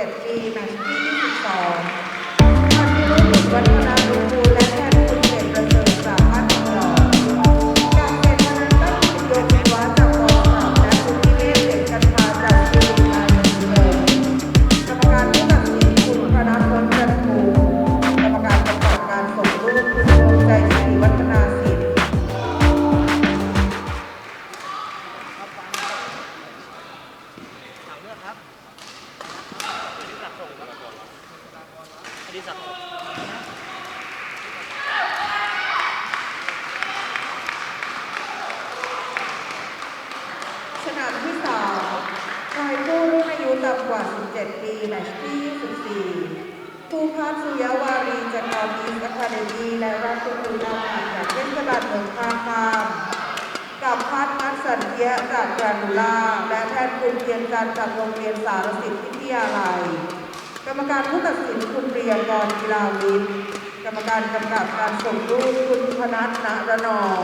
17ปีแมตช์ที่22พันธุรุตวัฒนา ดสันเทียจากกรนูล่าและแพทย์คุณเพียรจันจากโรงเรียนสารสิทธิวิทยาลัย กรรมการผู้ตัดสินคุณเรียกรกีฬาวิทย์กรรมการกำกับการส่งรูปคุณพนัทณระนอง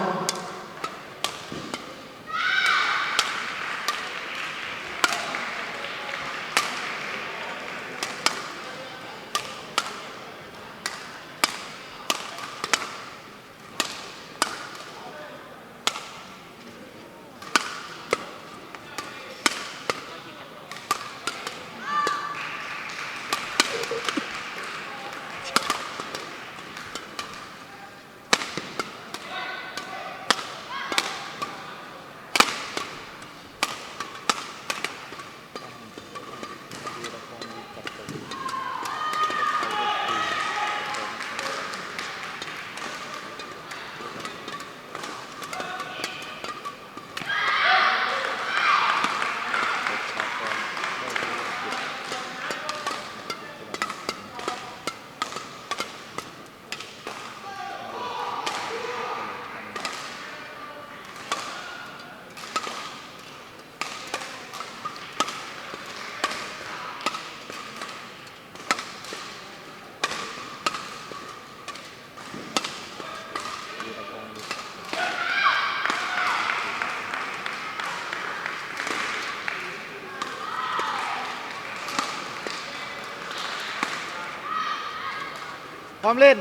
พร้อมเล่น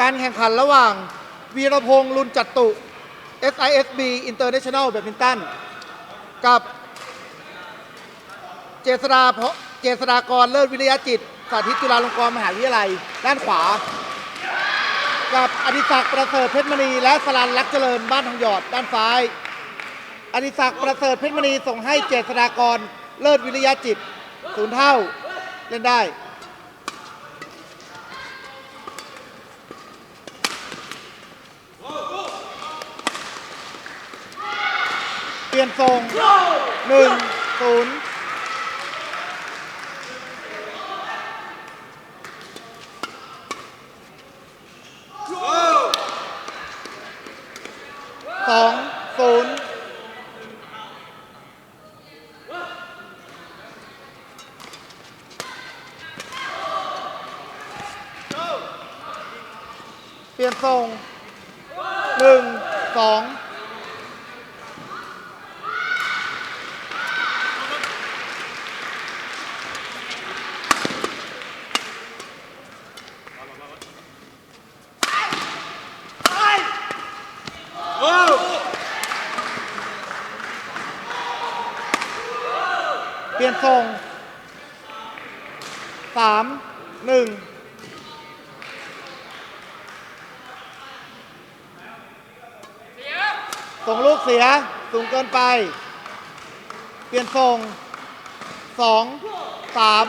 การแข่งขันระหว่าง วีรพงษ์ลุนจัตตุ SISB International Badminton กับ เจษดาเพราะเจษดากรเลิศวิริยะจิต สาธิตจุฬาลงกรณ์มหาวิทยาลัย ด้านขวา กับอดิศักดิ์ประเสริฐเพชรมณี และสลันลักษ์เจริญบ้านทองหยอดด้านซ้าย อดิศักดิ์ประเสริฐเพชรมณีส่งให้เจษดากรเลิศวิริยะจิตศูนย์เท่า เล่นได้ เปลี่ยนทรงหนึ่งศูนย์สองศูนย์เปลี่ยนทรงหนึ่งสอง เปลี่ยนทรงสามหนึ่งส่งลูก เสีย สูงเกินไป เปลี่ยนทรงสองสาม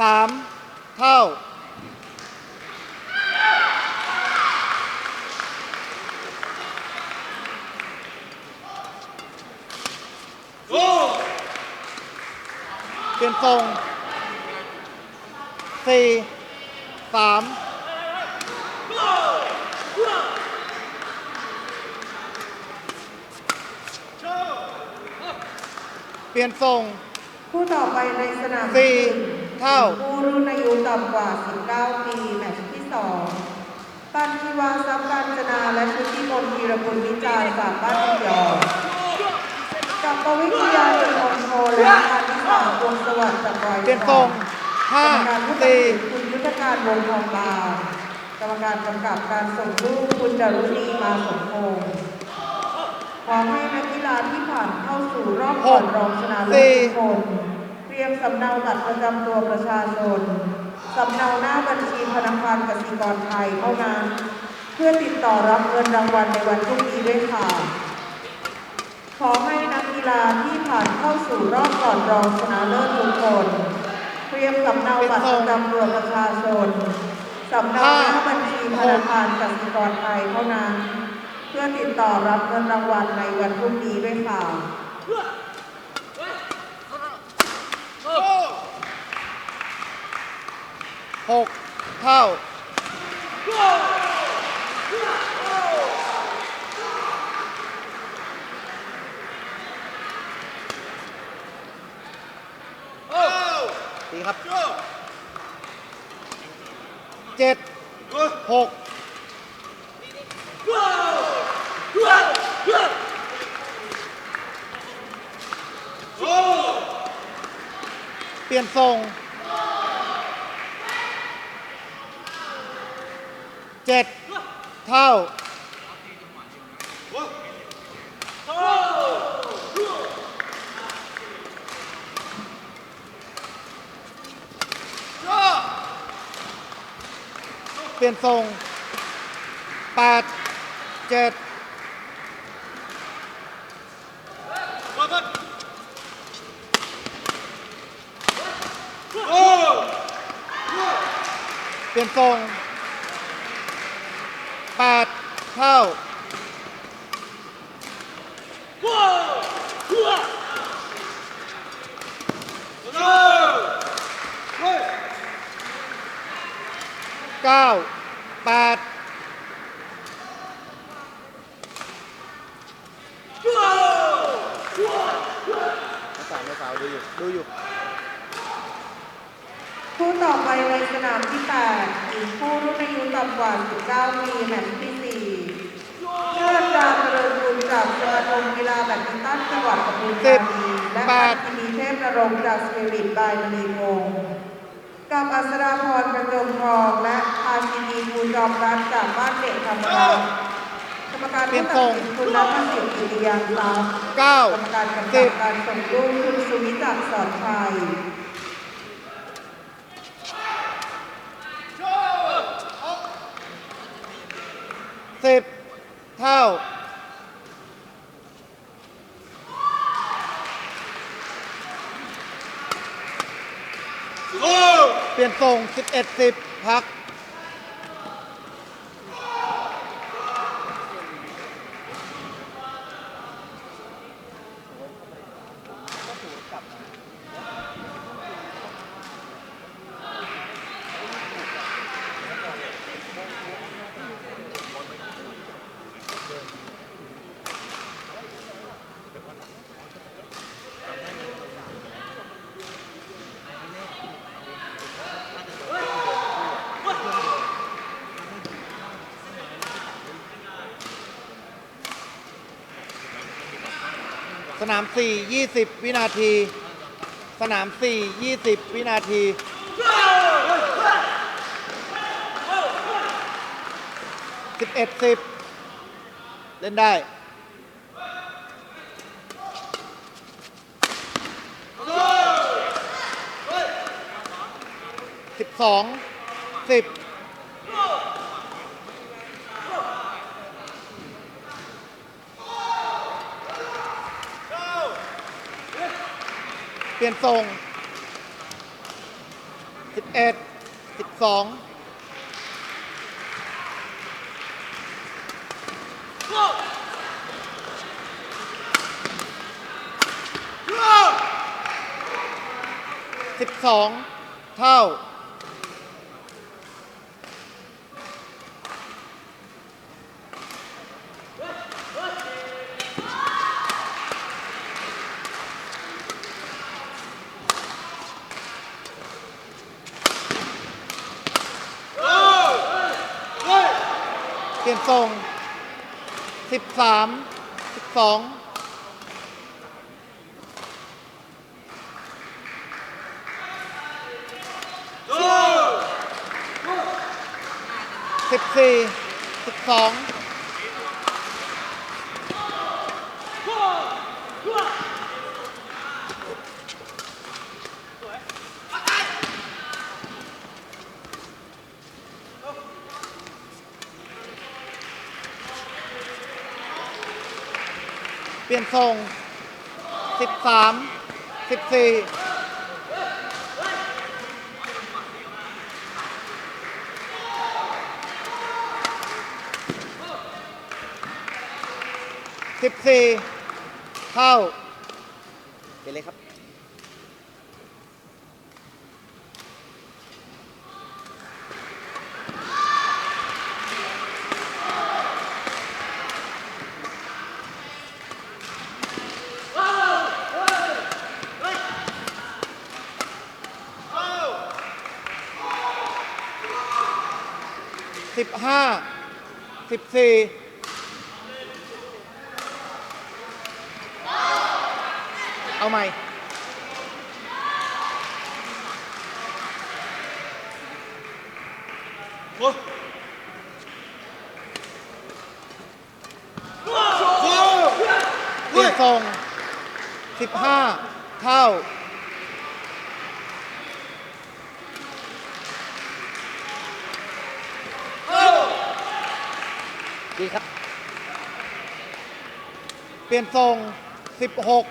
3 เท่า เปลี่ยนทรง 4 3เปลี่ยนทรง ผู้ต่อไปในสนามสี่ ที่หนึ่งเท่า ผู้รุ่นอายุต่ำกว่า 19 ปีแมตช์ที่ 2 ปันทิวาทรัพย์การจนาและชุติมนต์ธีรบุญวิจารณ์จากบ้านทองหยอดกับปวิทยาจุลมโทและอานิสาวงศ์สวัสดิ์จากรอยเปลี่ยนทรงห้ากรรมการผู้ตัดสี่สินคุณยุทธการวงทองบางกรรมการกำกับการส่งลูกคุณดารุณีมาสมพงษ์ขอให้นักกีฬาที่ผ่านเข้าสู่รอบก่อนรองชนะเลิศทุกคนเต รียมสำเนาบัตรประจำตัวประชาชน สำเนาหน้าบัญชีธนาคารกสิกรไทยเท่านั้น เพื่อติดต่อรับเงินรางวัลในวันพรุ่งนี้ด้วยค่ะ ขอให้นักกีฬาที่ผ่านเข้าสู่รอบก่อนรองชนะเลิศทุกคนเตรียมสำเนาบัตรประจำตัวประชาชน สำเนาหน้าบัญชีธนาคารกสิกรไทยเท่านั้น เพื่อติดต่อรับเงินรางวัลในวันพรุ่งนี้ด้วยค่ะ หกเท่าดีครับเจ็ดหกเปลี่ยนทรงเจ็ด เท่าเปลี่ยนทรงแปดเจ็ดเปลี่ยนทรง แปดเท่าเก้าแปดสาวไม่สาวดูอยู่ดูอยู่ ต่อไปในสนามที่8หญิงคู่รุ่นอายุต่ำกว่า 19 ปีแมตช์ที่4เชื่อดาวเจริญบุญจากสมาคมกีฬาแบดมินตันจังหวัดปทุมธานีและแปพัดฒนีเทพนรงค์จากสปิริตบายมณีวงศ์กับอัศราพรประจงทองและอาชินีภูจอมรัตน์จากบ้านเด็กธรรมรัตน์กรรมการผู้ตัดสินคุณนัทสิทธิ์กิติยังทรัพย์เก้ากรรมการกำสิกับบการส่งลูกคุณสุวิจักรสอนชัย สิบเท่า เปลี่ยนทรงสิบเอ็ดสิบพัก นามสี่ยี่สิบวินาที สนามสี่ยี่สิบวินาทีสิบเอ็ดสิบเล่นได้สิบสองสิบ ลี่ยนทรงสิบเอ็ดสิบสองสิบสองเท่า เปลี่ยนทรงสิบสามสิบสองสิบสี่สิบสอง ลี่ยนทรงสิบสามสิบสี่สิบสี่เข้า ห้าสิบสี่เอาใหม่เปลี่ยนทรงสิบห้าเท่า ดีครับ เปลี่ยนทรงสิบหก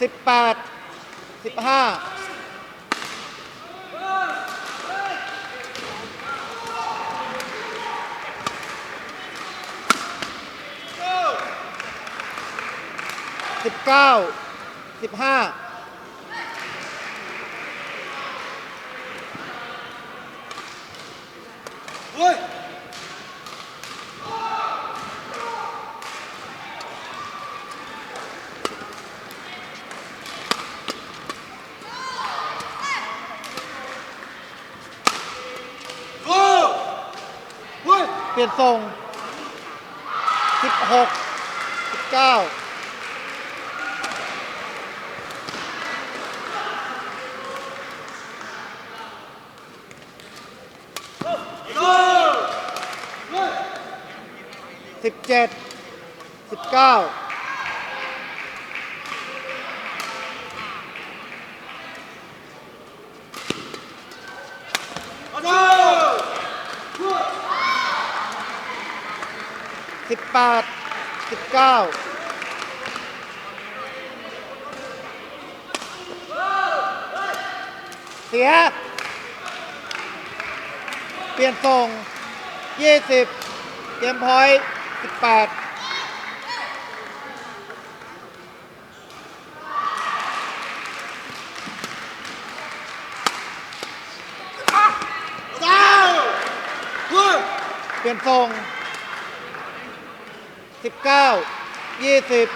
สิบแปดสิบห้าสิบเก้าสิบห้าเปลี่ยนทรงสิบหกสิบเก้าสิบเจ็ดสิบเก้า สิบแปดสิบเก้าเสีย เปลี่ยนทรงยี่สิบเกมพอยต์สิบแปดเปลี่ยนทรง สิบเก้ายี่สิบ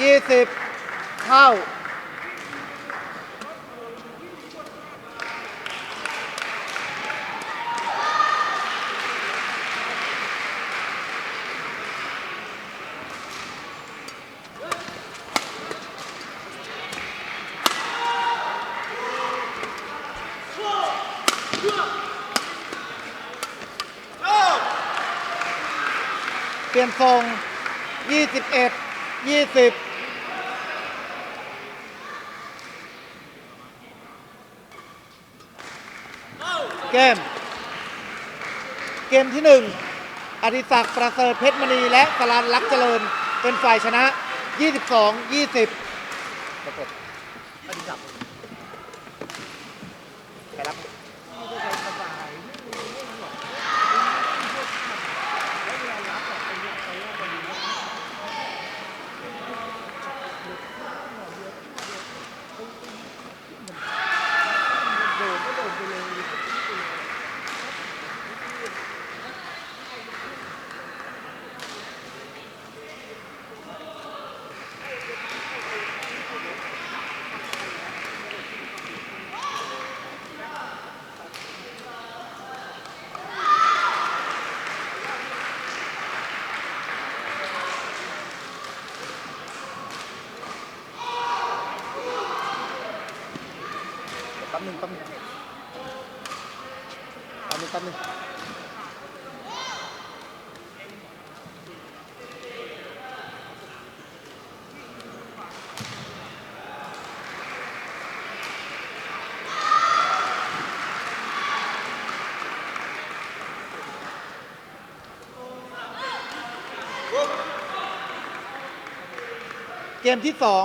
ยี่สิบเท่า ทรง 21 20เกม เกมที่หนึ่งอดิศักดิ์ประเสริฐเพชรมณีและสลันลักษ์เจริญ เป็นฝ่ายชนะ 22 20ประกบ อดีศักดิ์ ใครรับ ไม่ได้สบายไม่รู้เรื่องหรอกแล้วเวลารับอะเป็นเนี่ยเขาว่าพอดีนะโดนก็โดนไปเลย แป๊บนึงแป๊บนึงแป๊บนึงแป๊บนึงเกมที่สอง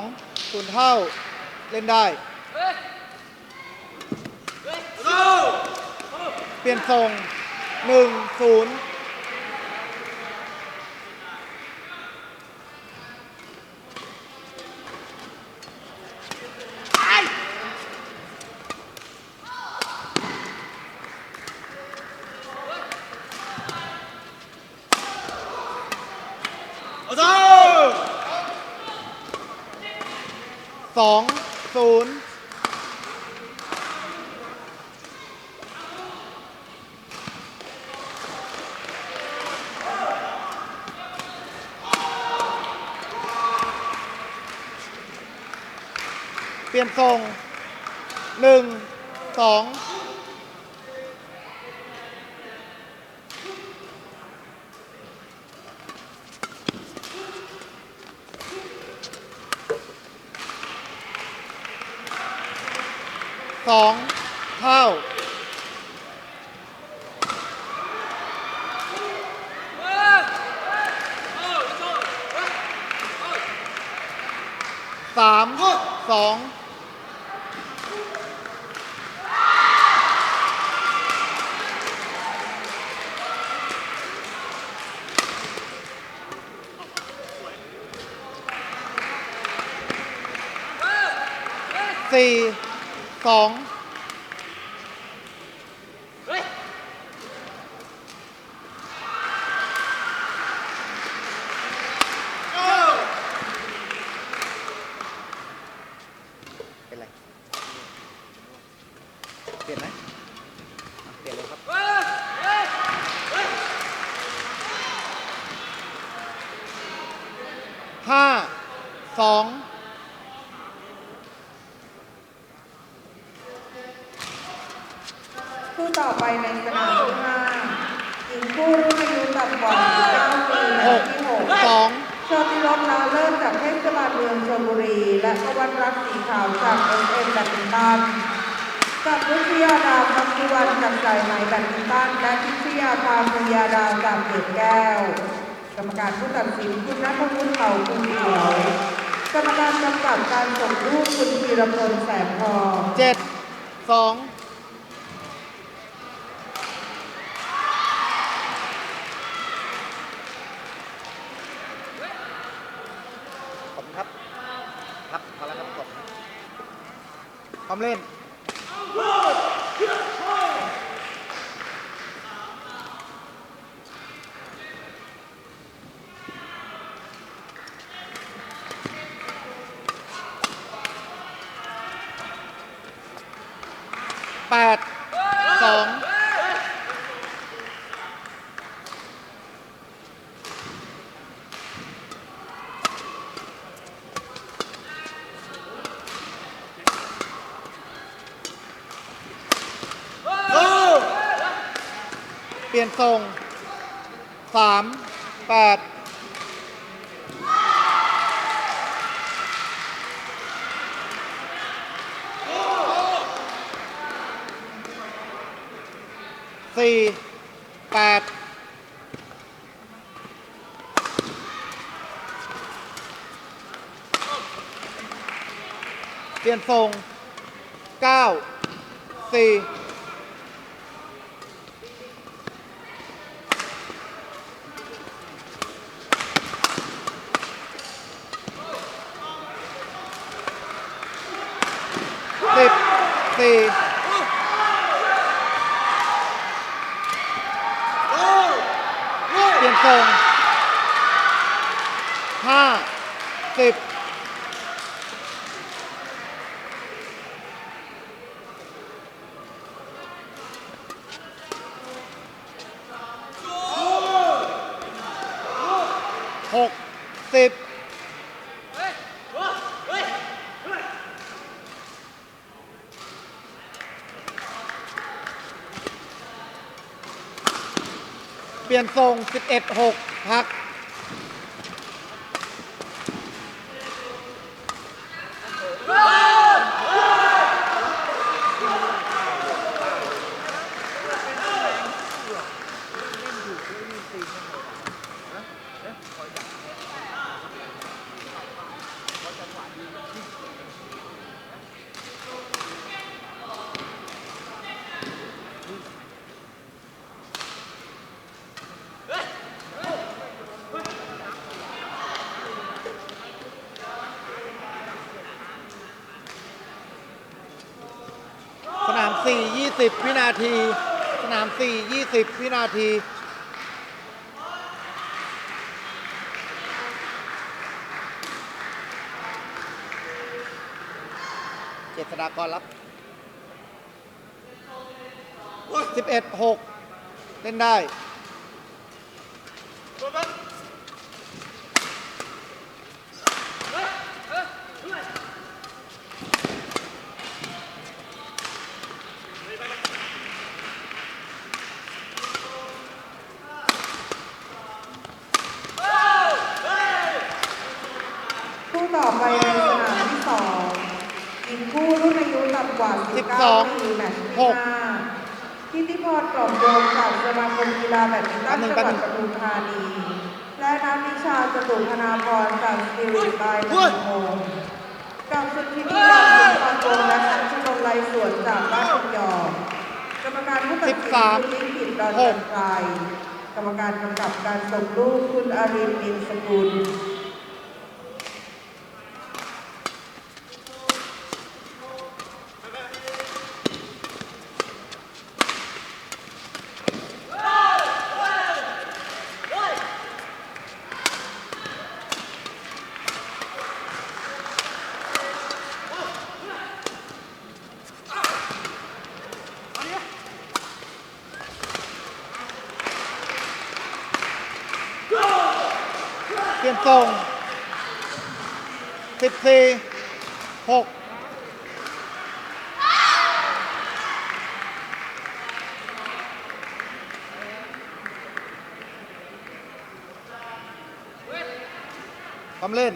ศูนย์เท่าเล่นได้ เปลี่ยนทรงหนึ่งศูนย์สองศูนย์ ส่งหนึ่งสองสองเท่า สามสอง สี่สองเป็นไร เปลี่ยนไหมอะเปลี่ยนเลยครับ ห้า สอง คู่ต่อไปในสนามที่ห้าหญิงคู่รุ่นอายุต่ำกว่า19ปีแม ห ต ก ช์ที่หก สอง โชติรสลาเริ่ม จากเทศบาลเมืองชลบุรี และพวันรัตน์สีขาวจากเอ็มเอ็มแบดมินตันกับวิทยาดาวพักวรรณจากสายไหมแบดมินตันและพิชยาภาพยาดาวจากเกียรติแก้ว กรรมการผู้ตัดสินคุณนัทวุฒิเขาคุณเขียวกรรมการกำกับการส่งรูปคุณธีรพลแสงทองเจ็ดสอง ขอบคุณครับ ครับพอแล้วครับกด พร้อมเล่นแปดสอง ปลี่ยนทรงสามแปดสี่แปดเปลี่ยนทรงเก้าสี่ the ทรง11 6 10 วินาที สนาม 4 20 วินาที เจษฎากรรับ 11 6 เล่นได้ การไายกรรมการกำกับการส่งลูกคุณอารินนินสกุล ส่งสิบสี่หกทำเล่น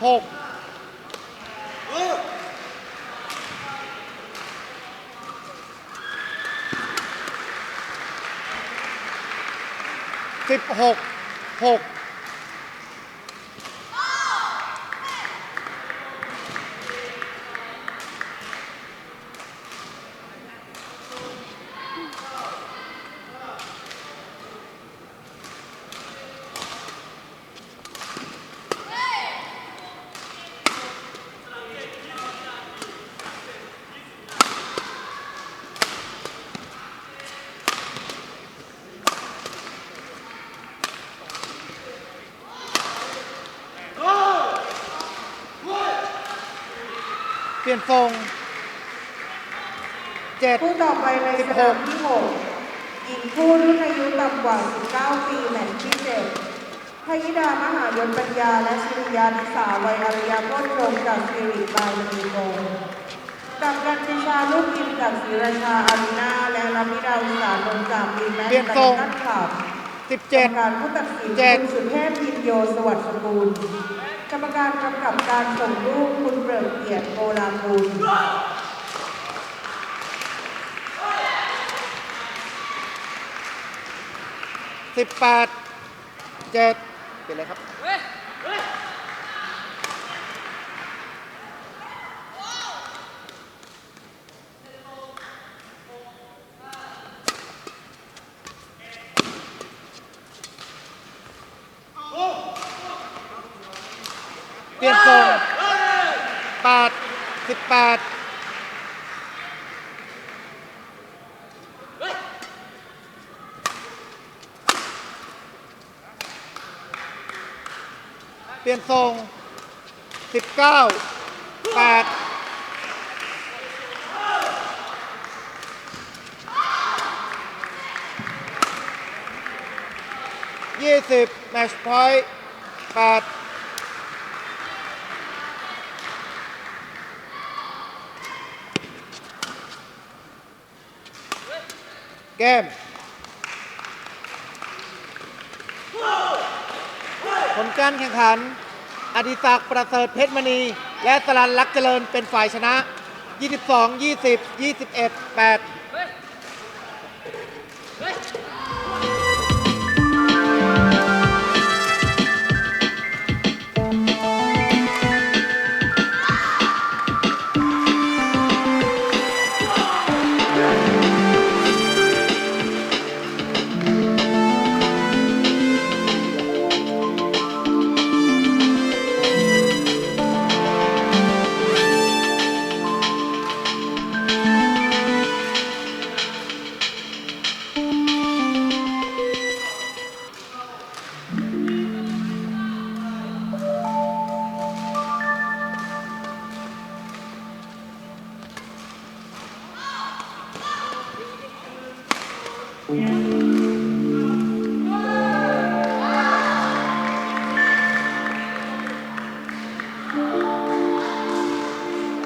ห十六，六 ผู้รุ่นอายุต่ำกว่า 19 ปีแมตช์ที่7พยิดามหายศปัญญา และชิริยานิสาวัยอริยาโคตรงจากสิริบายมณีโกกับกันติชาลูกกินกับศิราชาอารินาและรัมิดาวิสาลงจากบีแมนตันนัขับสิบเจ็ดการผู้ตัดสินคุณสุเทพพินโยสวัสดิ์สกุลกรรมการกำกับการส่งลูกคุณเปลิมเกียรติโกลาคุณ สิบแปดเจ็ดเป็นไรครับเปลี่ยนทรงแปดสิบแปด เปลี่ยนทรงสิบเก้าแปดยี่สิบแมชพอยต์แปดแก้ม ผลการแข่งขัน อดิศักดิ์ประเสริฐเพชรมณี และสลันลักษ์เจริญเป็นฝ่ายชนะ 22 20 21 8